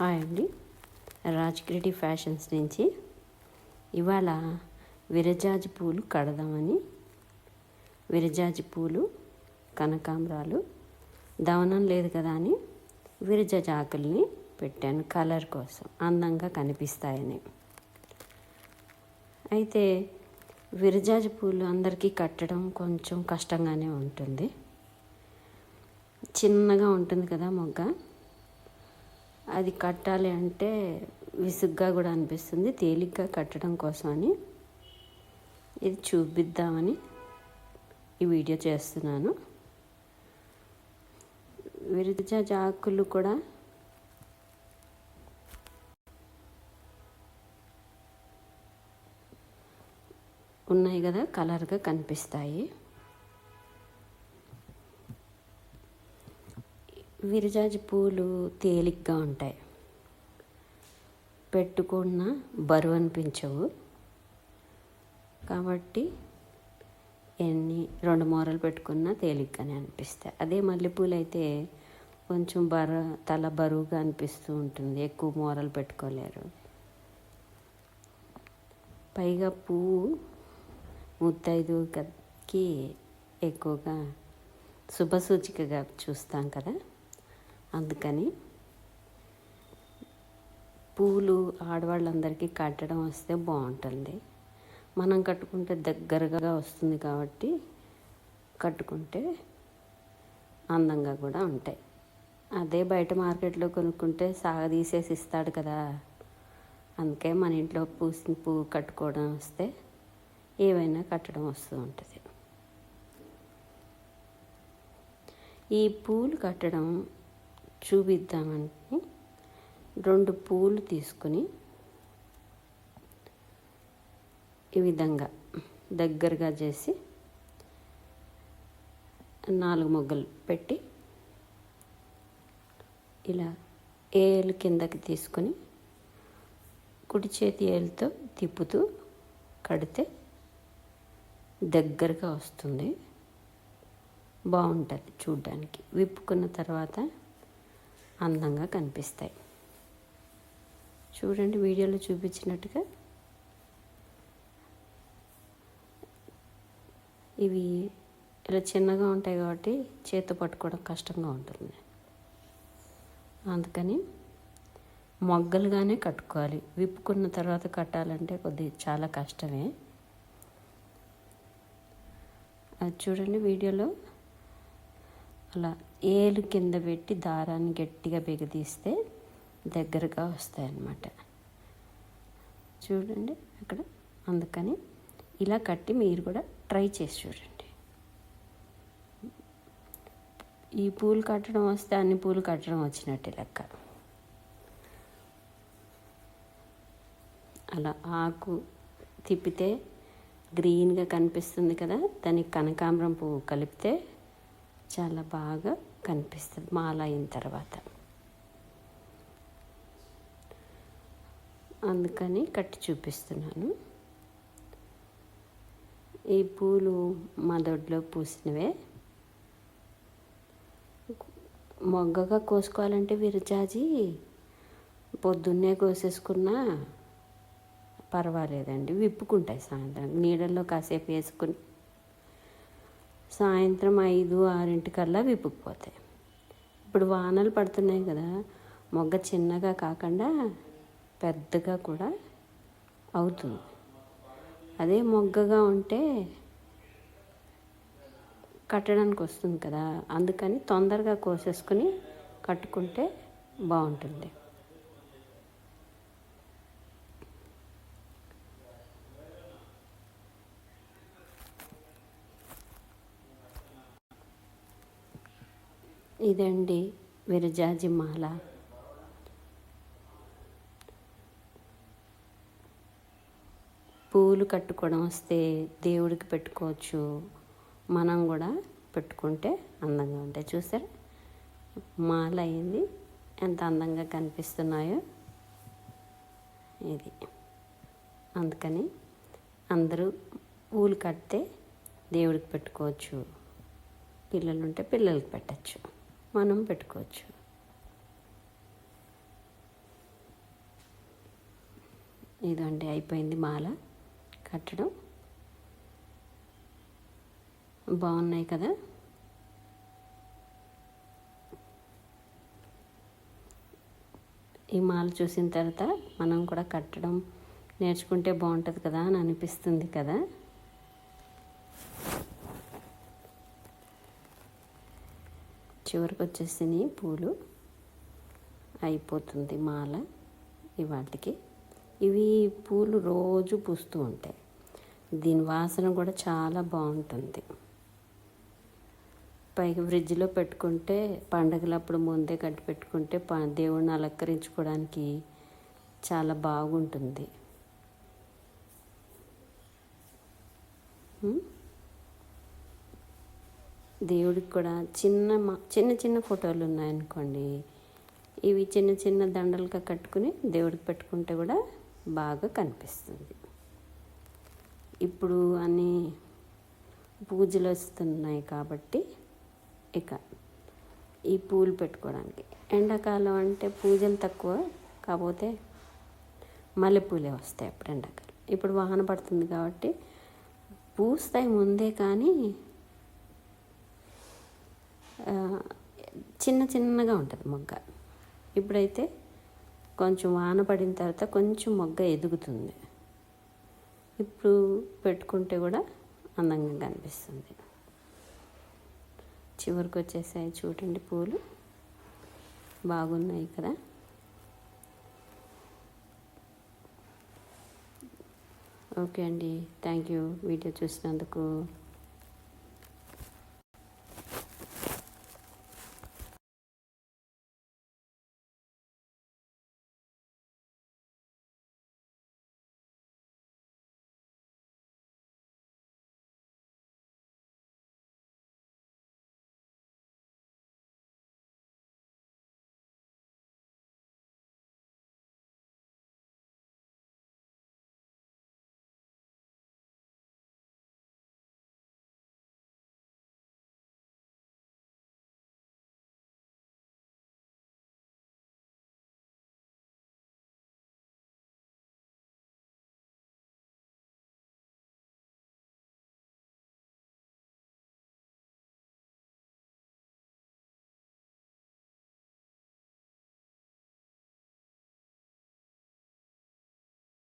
Hi అండి. రాజ్గిరెడ్డి fashions నుంచి ఇవాళ విరజాజి పూలు కడదామని. విరజాజి పూలు కనకాంబరాలు దవనం లేదు కదా అని విరజాజి ఆకుల్ని పెట్టాను కలర్ కోసం. అందంగా కనిపిస్తాయని. అయితే విరజాజి పూలు అందరికీ కట్టడం కొంచెం కష్టంగానే ఉంటుంది. చిన్నగా ఉంటుంది కదా మొగ్గ. అది కట్టాలి అంటే విసుగ్గా కూడా అనిపిస్తుంది. తేలిగ్గా కట్టడం కోసమని ఇది చూపిద్దామని ఈ వీడియో చేస్తున్నాను. విరుజ జాకులు కూడా ఉన్నాయి కదా కలర్గా కనిపిస్తాయి. విరజాజి పూలు తేలిగ్గా ఉంటాయి. పెట్టుకున్న బరువు అనిపించవు. కాబట్టి ఎన్ని రెండు మూరలు పెట్టుకున్నా తేలిగ్గానే అనిపిస్తాయి. అదే మల్లెపూలు అయితే కొంచెం బర తల బరువుగా అనిపిస్తూ ఉంటుంది. ఎక్కువ మూరలు పెట్టుకోలేరు. పైగా పువ్వు ముత్తైదుకి ఎక్కువగా శుభసూచికగా చూస్తాం కదా. అందుకని పూలు ఆడవాళ్ళందరికీ కట్టడం వస్తే బాగుంటుంది. మనం కట్టుకుంటే దగ్గరగా వస్తుంది కాబట్టి కట్టుకుంటే అందంగా కూడా ఉంటాయి. అదే బయట మార్కెట్లో కొనుక్కుంటే సాగదీసేసి ఇస్తాడు కదా. అందుకే మన ఇంట్లో పూసిన పువ్వు కట్టుకోవడం వస్తే ఏవైనా కట్టడం వస్తూ ఉంటుంది. ఈ పూలు కట్టడం చూపిద్దామని రెండు పూలు తీసుకుని ఈ విధంగా దగ్గరగా చేసి నాలుగు మొగ్గలు పెట్టి ఇలా ఏలు కిందకి తీసుకొని కుడి చేతి ఏలుతో తిప్పుతూ కడితే దగ్గరగా వస్తుంది. బాగుంటుంది చూడ్డానికి. విప్పుకున్న తర్వాత అందంగా కనిపిస్తాయి. చూడండి వీడియోలో చూపించినట్టుగా. ఇవి ఇలా చిన్నగా ఉంటాయి కాబట్టి చేతి పట్టుకోవడం కష్టంగా ఉంటుంది. అందుకని మొగ్గలుగానే కట్టుకోవాలి. విప్పుకున్న తర్వాత కట్టాలంటే కొద్దిగా చాలా కష్టమే. అది చూడండి వీడియోలో అలా ఏలు కింద పెట్టి దారాన్ని గట్టిగా బిగదీస్తే దగ్గరగా వస్తాయన్నమాట. చూడండి అక్కడ. అందుకని ఇలా కట్టి మీరు కూడా ట్రై చేసి చూడండి. ఈ పూలు కట్టడం వస్తే అన్ని పూలు కట్టడం వచ్చినట్టే లెక్క. అలా ఆకు తిప్పితే గ్రీన్గా కనిపిస్తుంది కదా దానికి కనకాంబరం పువ్వు కలిపితే చాలా బాగా కనిపిస్తుంది మాల అయిన తర్వాత. అందుకని కట్టి చూపిస్తున్నాను. ఈ పూలు మా దొడ్లో పూసినవే. మొగ్గగా కోసుకోవాలంటే విరజాజి పొద్దున్నే కోసేసుకున్నా పర్వాలేదండి. విప్పుకుంటాయి సాయంత్రం. నీడల్లో కాసేపు వేసుకుని సాయంత్రం ఐదు ఆరింటికల్లా విప్పుకుపోతాయి. ఇప్పుడు వానలు పడుతున్నాయి కదా మొగ్గ చిన్నగా కాకుండా పెద్దగా కూడా అవుతుంది. అదే మొగ్గగా ఉంటే కట్టడానికి వస్తుంది కదా అందుకని తొందరగా కోసేసుకుని కట్టుకుంటే బాగుంటుంది. ఇదండి విరజాజి మాల. పూలు కట్టుకోవడం వస్తే దేవుడికి పెట్టుకోవచ్చు మనం కూడా పెట్టుకుంటే అందంగా ఉంటాయి. చూసారా? మాల అయింది. ఎంత అందంగా కనిపిస్తున్నాయో ఇది. అందుకని అందరూ పూలు కడితే దేవుడికి పెట్టుకోవచ్చు. పిల్లలు ఉంటే పిల్లలకి పెట్టచ్చు. మనం పెట్టుకోవచ్చు. ఇదండి అయిపోయింది మాల. కట్టడం. బాగున్నాయి కదా? ఈ మాల చూసిన తర్వాత మనం కూడా కట్టడం నేర్చుకుంటే బాగుంటుంది కదా అని అనిపిస్తుంది కదా? చివరికి వచ్చేసినాయి పూలు. అయిపోతుంది మాల. ఇవాటికి. ఇవి పూలు రోజు పూస్తూ ఉంటాయి. దీని వాసన కూడా చాలా బాగుంటుంది. పైగా ఫ్రిడ్జ్లో పెట్టుకుంటే పండగలప్పుడు ముందే కట్టి పెట్టుకుంటే ప దేవుణ్ణి అలంకరించుకోవడానికి చాలా బాగుంటుంది. దేవుడికి కూడా చిన్న మా- చిన్న చిన్న ఫోటోలు ఉన్నాయనుకోండి. ఇవి చిన్న చిన్న దండలుగా కట్టుకుని దేవుడికి పెట్టుకుంటే కూడా బాగా కనిపిస్తుంది. ఇప్పుడు అన్ని పూజలు వస్తున్నాయి కాబట్టి ఇక ఈ పూలు పెట్టుకోవడానికి. ఎండాకాలం అంటే పూజలు తక్కువ కాకపోతే మల్లెపూలే వస్తాయి అప్పుడు ఎండాకాలం. ఇప్పుడు వాహన పడుతుంది కాబట్టి పూస్తాయి ముందే కానీ చిన్న చిన్నగా ఉంటుంది మొగ్గ. ఇప్పుడైతే కొంచెం వాన పడిన తర్వాత కొంచెం మొగ్గ ఎదుగుతుంది. ఇప్పుడు పెట్టుకుంటే కూడా అందంగా కనిపిస్తుంది. చివరికి వచ్చేసాయి చూడండి పూలు. బాగున్నాయి కదా? ఓకే అండి. Thank you. వీడియో చూసినందుకు